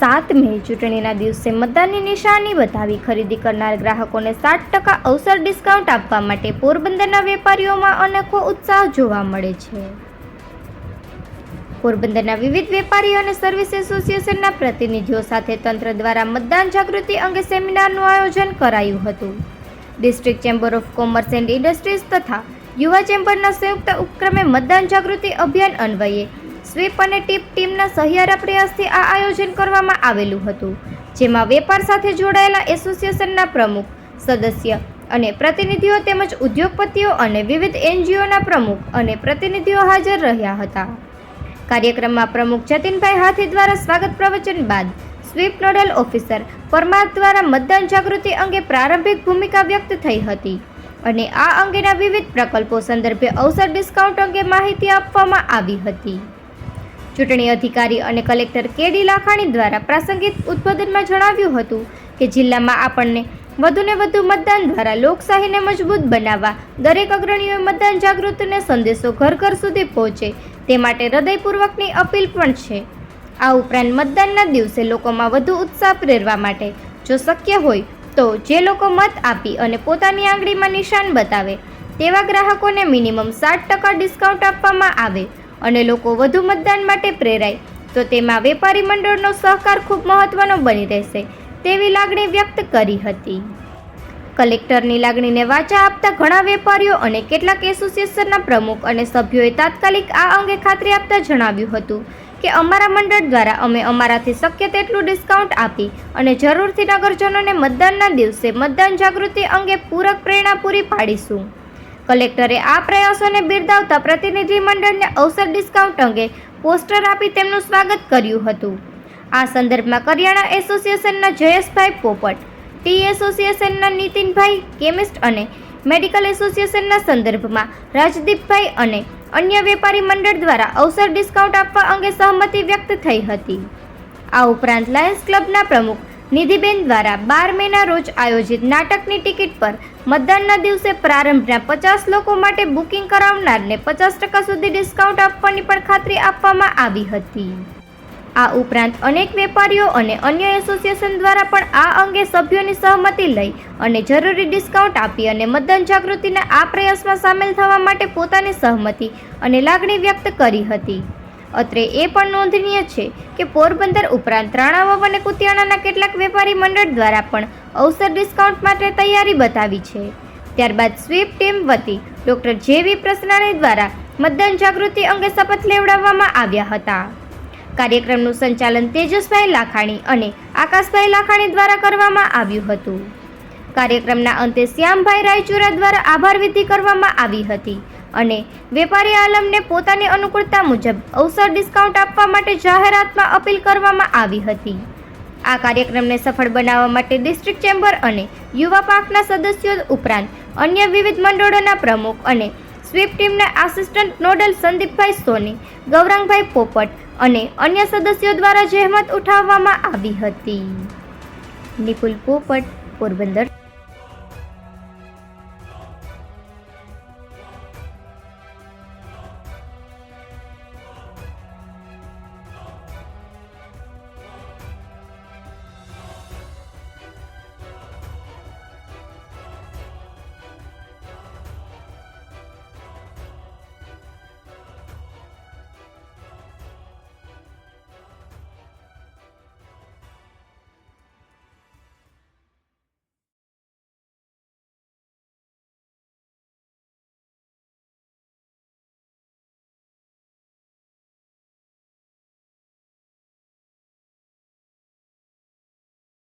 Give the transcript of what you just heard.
સાત મે ચૂંટણીના દિવસે મતદાનની નિશાની બતાવી ખરીદી કરનાર ગ્રાહકોને સાત ટકા અવસર ડિસ્કાઉન્ટ આપવા માટે પોરબંદરના વેપારીઓમાં અનેકો ઉત્સાહ જોવા મળે છે. પોરબંદરના વિવિધ વેપારી અને સર્વિસ એસોસિએશનના પ્રતિનિધિઓ સાથે તંત્ર દ્વારા મતદાન જાગૃતિ અંગે સેમિનારનું આયોજન કરાયું હતું. District chamber of commerce and industries તથા યુવા ચેમ્બરના સંયુક્ત ઉપક્રમે મતદાન જાગૃતિ અભિયાન અન્વયે સ્વીપ અને ટીપ ટીમના સહિયારા પ્રયાસથી આ આયોજન કરવામાં આવેલું હતું, જેમાં વેપાર સાથે જોડાયેલા એસોસિએશનના પ્રમુખ, સદસ્ય અને પ્રતિનિધિઓ તેમજ ઉદ્યોગપતિઓ અને વિવિધ એનજીઓના પ્રમુખ અને પ્રતિનિધિઓ હાજર રહ્યા હતા. કાર્યક્રમમાં પ્રમુખ જતીનભાઈ હાથી દ્વારા સ્વાગત પ્રવચન બાદ સ્વીપ નોડલ ઓફિસર પરમાર દ્વારા મતદાન જાગૃતિ અંગે પ્રારંભિક ભૂમિકા વ્યક્ત થઈ હતી અને આ અંગેના વિવિધ પ્રકલ્પો સંદર્ભે અવસર ડિસ્કાઉન્ટ અંગે માહિતી આપવામાં આવી હતી. ચૂંટણી અધિકારી અને કલેક્ટર કે ડી લાખાણી દ્વારા પ્રાસંગિક ઉદ્બોધનમાં જણાવ્યું હતું કે જિલ્લામાં આપણને વધુને વધુ મતદાન દ્વારા લોકશાહીને મજબૂત બનાવવા દરેક અગ્રણીઓએ મતદાન જાગૃતિને સંદેશો ઘર ઘર સુધી પહોંચે તે માટે હૃદયપૂર્વકની અપીલ પણ છે. આ ઉપરાંત મતદાનના દિવસે લોકોમાં વધુ ઉત્સાહ પ્રેરવા માટે જો શક્ય હોય તો જે લોકો મત આપી અને પોતાની આંગળીમાં નિશાન બતાવે તેવા ગ્રાહકોને મિનિમમ સાત ટકા ડિસ્કાઉન્ટ આપવામાં આવે. અને લોકો વધુ મતદાન માટે પ્રેરાય. તો તેમાં વેપારી મંડળનો સહકાર ખૂબ મહત્વનો બની રહેશે, તેવી લાગણી વ્યક્ત કરી હતી. કલેક્ટરની લાગણીને વાચા આપતા ઘણા વેપારીઓ અને કેટલાક એસોસિએશનના પ્રમુખ અને સભ્યોએ તાત્કાલિક આ અંગે ખાતરી આપતા જણાવ્યું હતું કે અમારા મંડળ દ્વારા અમે અમારાથી શક્ય તેટલું ડિસ્કાઉન્ટ આપી અને જરૂરથી નગરજનોને મતદાનના દિવસે મતદાન જાગૃતિ અંગે પૂરક પ્રેરણા પૂરી પાડીશું. કલેક્ટરે આ પ્રયાસોને બિરદાવતા પ્રતિનિધિ મંડળને અવસર ડિસ્કાઉન્ટ અંગે પોસ્ટર આપી તેમનું સ્વાગત કર્યું હતું. આ સંદર્ભમાં કરિયાણા એસોસિએશનના જયેશભાઈ પોપટ, ટી એસોસિએશનના નીતિનભાઈ કેમિસ્ટ અને મેડિકલ એસોસિએશનના સંદર્ભમાં રાજદીપભાઈ અને અન્ય વેપારી મંડળ દ્વારા અવસર ડિસ્કાઉન્ટ આપવા અંગે સહમતિ વ્યક્ત થઈ હતી. આ ઉપરાંત લાયન્સ ક્લબના પ્રમુખ નિધિબેન દ્વારા બાર મેના રોજ આયોજિત નાટકની ટિકિટ પર મતદાનના દિવસે પ્રારંભના પચાસ લોકો માટે બુકિંગ કરાવનારને પચાસ ટકા સુધી ડિસ્કાઉન્ટ આપવાની પણ ખાતરી આપવામાં આવી હતી. આ ઉપરાંત અનેક વેપારીઓ અને અન્ય એસોસિએશન દ્વારા પણ આ અંગે સભ્યોની સહમતિ લઈ અને જરૂરી ડિસ્કાઉન્ટ આપી અને મતદાન જાગૃતિના આ પ્રયાસમાં સામેલ થવા માટે પોતાની સહમતિ અને લાગણી વ્યક્ત કરી હતી. અત્રે એ પણ નોંધનીય છે કે પોરબંદર ઉપરાંત રાણાવાવ અને કુતિયાણાના કેટલાક વેપારી મંડળ દ્વારા પણ અવસર ડિસ્કાઉન્ટ માટે તૈયારી બતાવી છે. ત્યારબાદ સ્વીપ ટીમ વતી ડોક્ટર જેવી પ્રસનાણી દ્વારા મતદાન જાગૃતિ અંગે શપથ લેવડાવવામાં આવ્યા હતા. કાર્યક્રમનું સંચાલન તેજસભાઈ લાખાણી અને આકાશભાઈ લાખાણી દ્વારા કરવામાં આવ્યું હતું. કાર્યક્રમના અંતે શ્યામભાઈ રાયચુરા દ્વારા આભાર વિધિ કરવામાં આવી હતી. અને વેપારી આલમને પોતાની અનુકૂળતા મુજબ અવસર ડિસ્કાઉન્ટ આપવા માટે જાહેરાતમાં અપીલ કરવામાં આવી હતી. આ કાર્યક્રમને સફળ બનાવવા માટે ડિસ્ટ્રિક્ટ ચેમ્બર અને યુવા પાકના સદસ્યો ઉપરાંત અન્ય વિવિધ મંડળોના પ્રમુખ અને સ્વીપ ટીમના આસિસ્ટન્ટ નોડલ સંદીપભાઈ સોની, ગૌરાંગભાઈ પોપટ અને અન્ય સદસ્યો દ્વારા જહેમત ઉઠાવવામાં આવી હતી. નિકુલ પોપટ, પોરબંદર